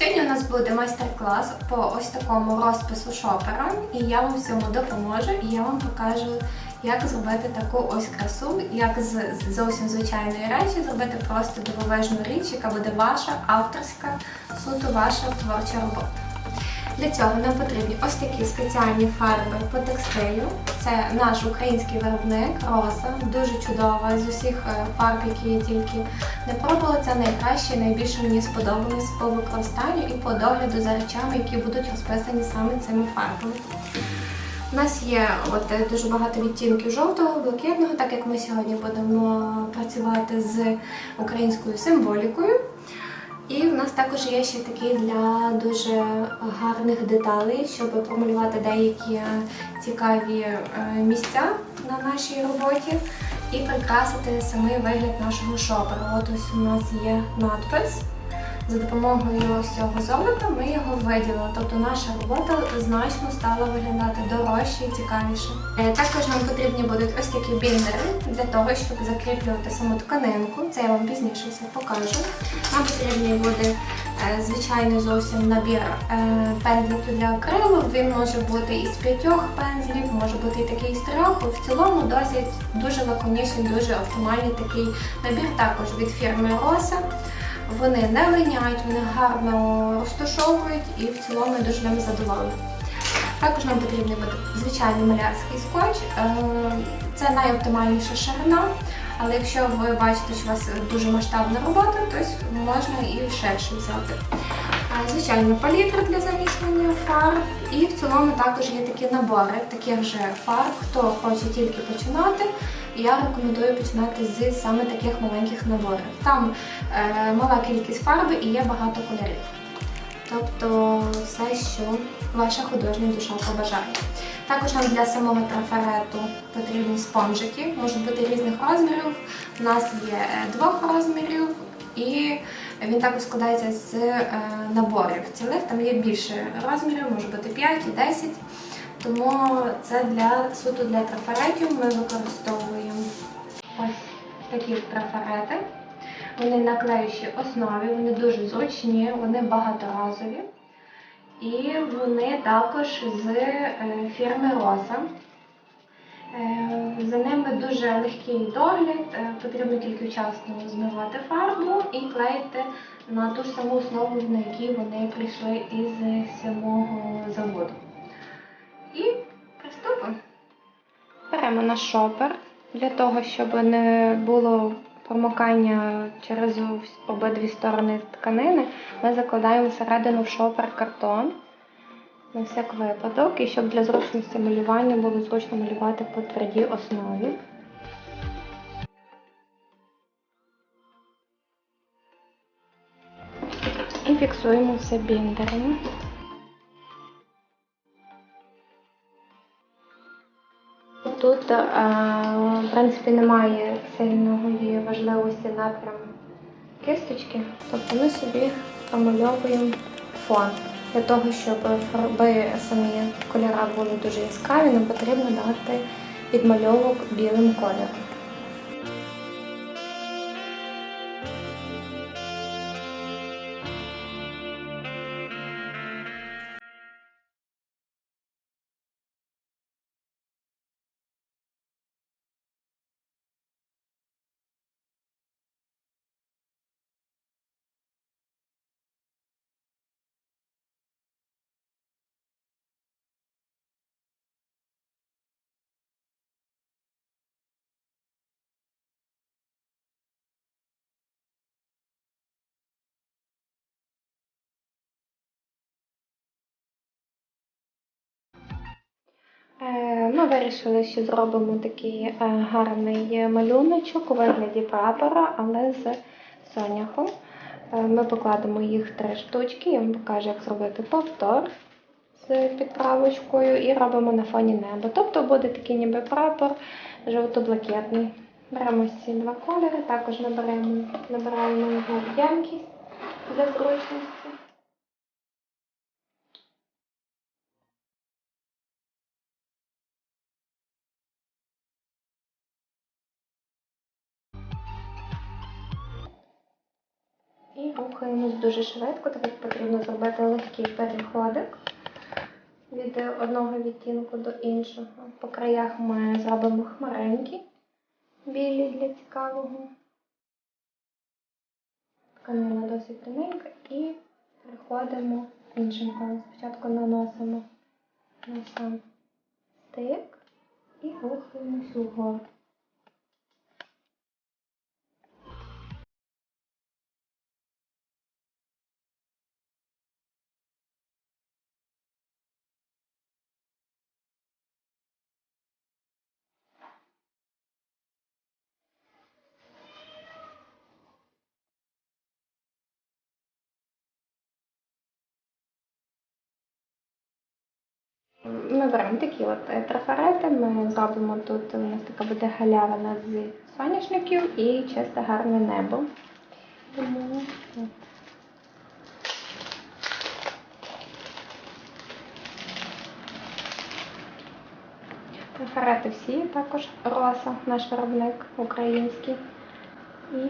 Сьогодні у нас буде майстер-клас по ось такому розпису шопера, і я вам всьому допоможу, і я вам покажу, як зробити таку ось красу, як з зовсім звичайної речі зробити просто дивовижну річ, яка буде ваша авторська, суто ваша творча робота. Для цього нам потрібні ось такі спеціальні фарби по текстилю. Це наш український виробник Роса, дуже чудова з усіх е, фарб, які я тільки не пробувала. Це найкраще, найбільше мені сподобалось по використанню і по догляду за речами, які будуть розписані саме цими фарбами. У нас є от е, дуже багато відтінків жовтого, блакитного, так як ми сьогодні будемо працювати з українською символікою. І в нас також є ще такі для дуже гарних деталей, щоб промалювати деякі цікаві е, місця на нашій роботі і прикрасити самий вигляд нашого шопера. От ось у нас є надпис. За допомогою ось цього золота ми його виділили. Тобто наша робота значно стала виглядати дорожче і цікавіше. Е, Також нам потрібні будуть ось такі біндери для того, щоб закріплювати саму тканинку. Це я вам пізніше все покажу. Нам потрібний буде е, звичайний зовсім набір е, пензликів для акрилу. Він може бути із п'ятьох пензлів, може бути і такий з трьох. В цілому досить дуже лаконічний, дуже оптимальний такий набір також від фірми Роса. Вони не линяють, вони гарно розташовують і в цілому я дуже ними задоволена. Також нам потрібний буде звичайний малярський скотч. Е, Це найоптимальніша ширина, але якщо ви бачите, що у вас дуже масштабна робота, то можна і ширше взяти. Звичайно, палітра для замішування фарб. І в цілому також є такі набори таких же фарб. Хто хоче тільки починати, я рекомендую починати з саме таких маленьких наборів. Там е, мала кількість фарби і є багато кольорів. Тобто все, що ваша художня душа побажає. Також нам для самого трафарету потрібні спонжики, можуть бути різних розмірів. У нас є е, двох розмірів, і він також складається з е, наборів цілих. Там є більше розмірів, може бути 5 і 10. Тому це для суто для трафаретів ми використовуємо ось такі трафарети. Вони на клеючій основі, вони дуже зручні, вони багаторазові. І вони також з е, фірми Роса. Е, За ними дуже легкий догляд, е, потрібно тільки вчасно змивати фарбу і клеїти на ту ж саму основу, на якій вони прийшли із самого заводу. І приступимо. Беремо наш шопер для того, щоб не було промокання через обидві сторони тканини. Ми закладаємо всередину в шопер картон на всяк випадок, і щоб для зручності малювання було зручно малювати по твердій основі. І фіксуємо все біндерами. Тут, е, в принципі, немає сильної важливості напрям кисточки, тобто ми собі промальовуємо фон. Для того, щоб фарби самі кольора були дуже яскраві, нам потрібно дати підмальовок білим кольором. Ми вирішили, що зробимо такий е, гарний малюночок у вигляді прапора, але з соняхом. Е, Ми покладемо їх три штучки, я вам покажу, як зробити повтор з підправочкою і робимо на фоні неба. Тобто буде такий ніби прапор жовто-блакитний. Беремо ці два кольори, також наберемо, набираємо його ємкість для зручності. Рухаємось дуже швидко, так потрібно зробити легкий переходик від одного відтінку до іншого. По краях ми зробимо хмаренькі, білі для цікавого. Тканина досить тоненька і переходимо іншим колом. Спочатку наносимо на сам стик і рухаємось угору. Ми беремо такі от е, трафарети, ми зробимо тут, у нас така буде галявина з соняшників і чисте гарне небо. Тому. Трафарети всі, також роса, наш виробник український. І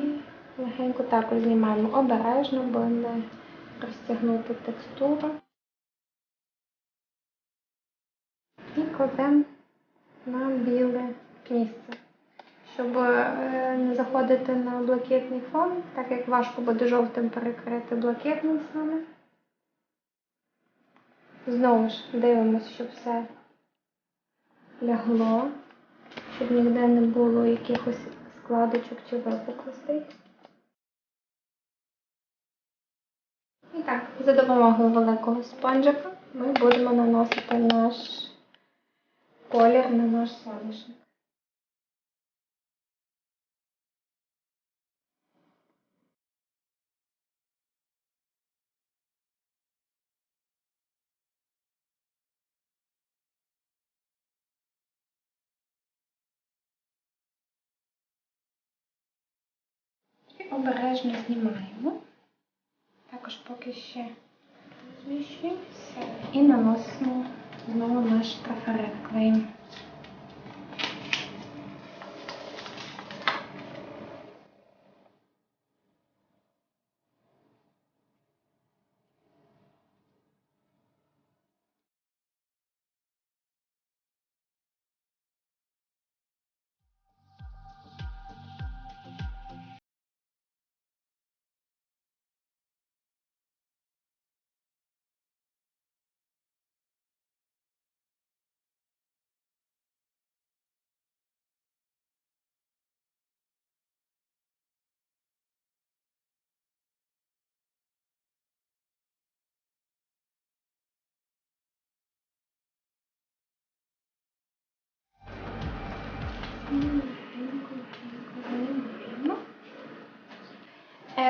легенько також знімаємо обережно, бо не розтягнути текстуру. Кладемо на біле місце, щоб е, не заходити на блакитний фон, так як важко буде жовтим перекрити блакитний саме. Знову ж дивимося, щоб все лягло, щоб ніде не було якихось складочок чи випуклостей. І так, за допомогою великого спонжика ми будемо наносити наш колір на наш соняшник. І обережно знімаємо. Також поки ще розміщуємося і наносимо знову наш трафарет клеєм.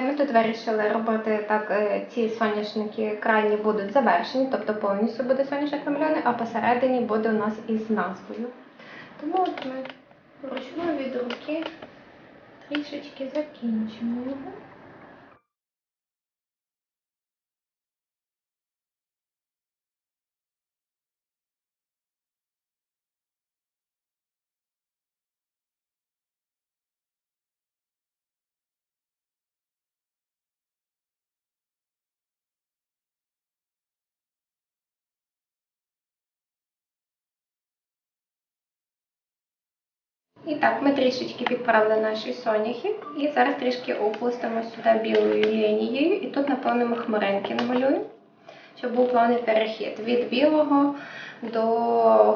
Ми тут вирішили робити так, е, ці соняшники крайні будуть завершені, тобто повністю буде соняшник намальований, а посередині буде у нас із назвою. Тому от ми вручну від руки трішечки закінчимо його. І так, ми трішечки підправили наші соняхи. І зараз трішки опустимо сюди білою лінією. І тут, наповнимо хмаринки намалюємо, щоб був плавний перехід від білого до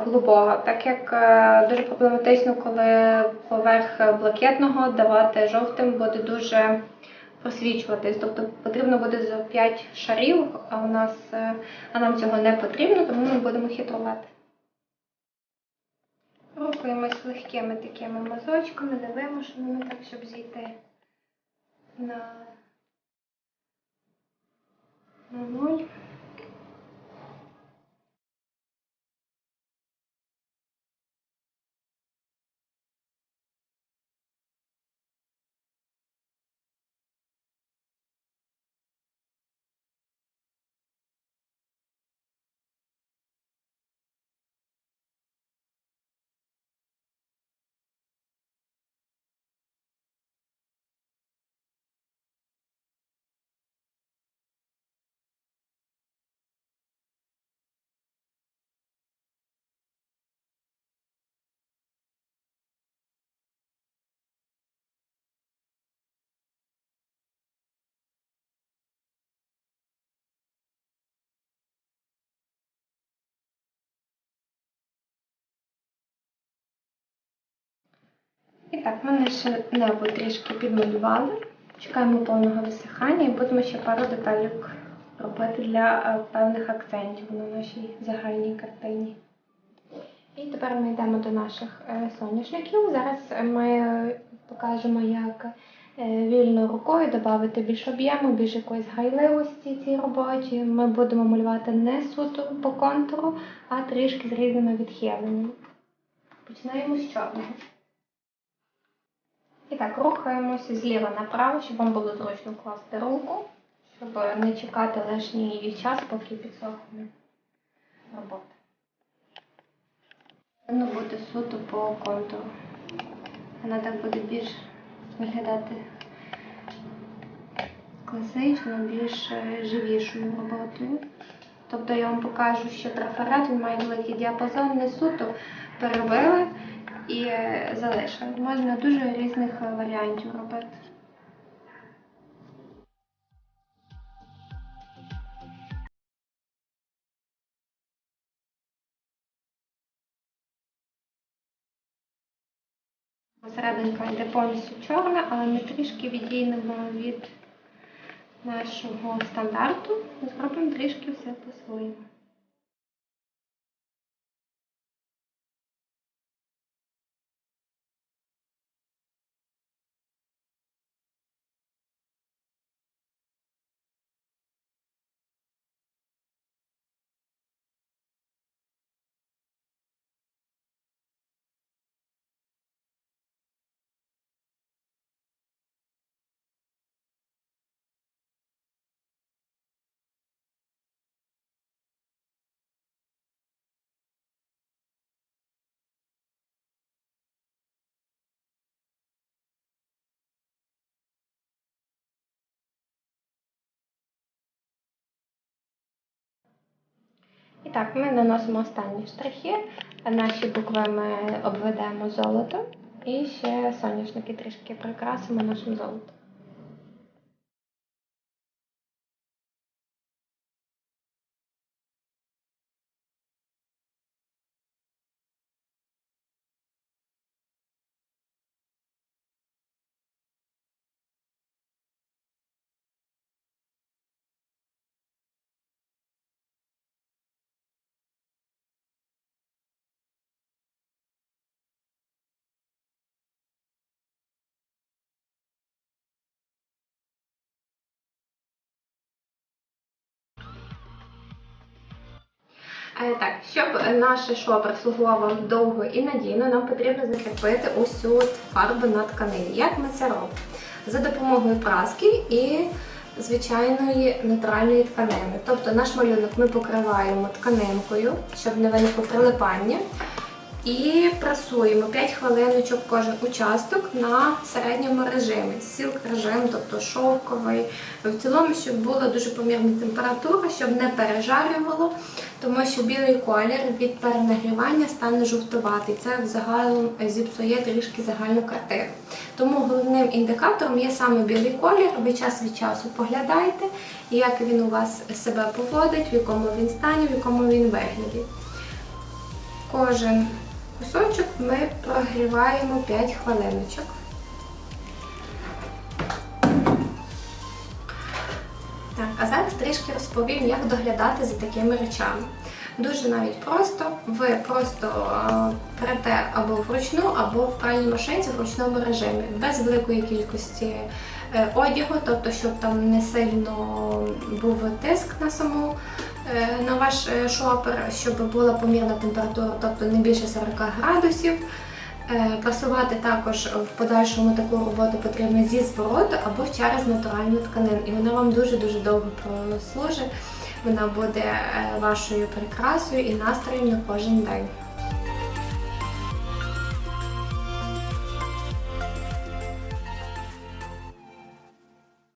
голубого. Так як е, дуже проблематично, коли поверх блакитного давати жовтим буде дуже просвічуватись. Тобто потрібно буде за 5 шарів, а у нас е, а нам цього не потрібно, тому ми будемо хитрувати. Рухаємось легкими такими мазочками, невимушеними, так, щоб зійти на, на нуль. І так, мене ще небо трішки підмалювали. Чекаємо повного висихання і будемо ще пару деталів робити для е, певних акцентів на нашій загальній картині. І тепер ми йдемо до наших е, соняшників. Зараз ми покажемо, як е, вільною рукою додати більш об'єму, більш якоїсь гайливості цій роботі. Ми будемо малювати не суто по контуру, а трішки з різними відхиленнями. Починаємо з чорного. І так, рухаємося зліва направо, щоб вам було зручно класти руку, щоб не чекати лишній час, поки підсохне робота. Воно буде суто по контуру. Вона так буде більш виглядати класично, більш е, живішою роботою. Тобто я вам покажу, що трафарет він має великий діапазон, не суто перебили і е. Можна дуже різних е, варіантів робити. Посерединка йде повністю чорна, але ми трішки відійдемо від нашого стандарту. Зробимо трішки все по-своєму. Так, ми наносимо останні штрихи. Наші букви ми обведемо золотом. І ще соняшники трішки прикрасимо нашим золотом. Так, щоб наше шопер слугувало довго і надійно, нам потрібно закріпити усю фарбу на тканині. Як ми це робимо? За допомогою праски і звичайної нейтральної тканини. Тобто наш малюнок ми покриваємо тканинкою, щоб не виникло прилипання. І прасуємо 5 хвилиночок кожен участок на середньому режимі. Сілк режим, тобто шовковий. В цілому, щоб була дуже помірна температура, щоб не пережарювало, тому що білий колір від перенагрівання стане жовтуватий. Це взагалом зіпсує трішки загальну картину. Тому головним індикатором є саме білий колір. Ви час від часу поглядайте, як він у вас себе поводить, в якому він стані, в якому він вигляді. Кожен кусочок ми прогріваємо 5 хвилиночок. Так, а зараз трішки розповім, як доглядати за такими речами. Дуже навіть просто. Ви просто перете або вручну, або в пральній машинці в ручному режимі, без великої кількості е, одягу, тобто, щоб там не сильно був тиск на саму е, на ваш е, шопер, щоб була помірна температура, тобто не більше 40 градусів. Прасувати також в подальшому таку роботу потрібно зі звороту або через натуральну тканину. І вона вам дуже-дуже довго прослужить. Вона буде вашою прикрасою і настроєм на кожен день.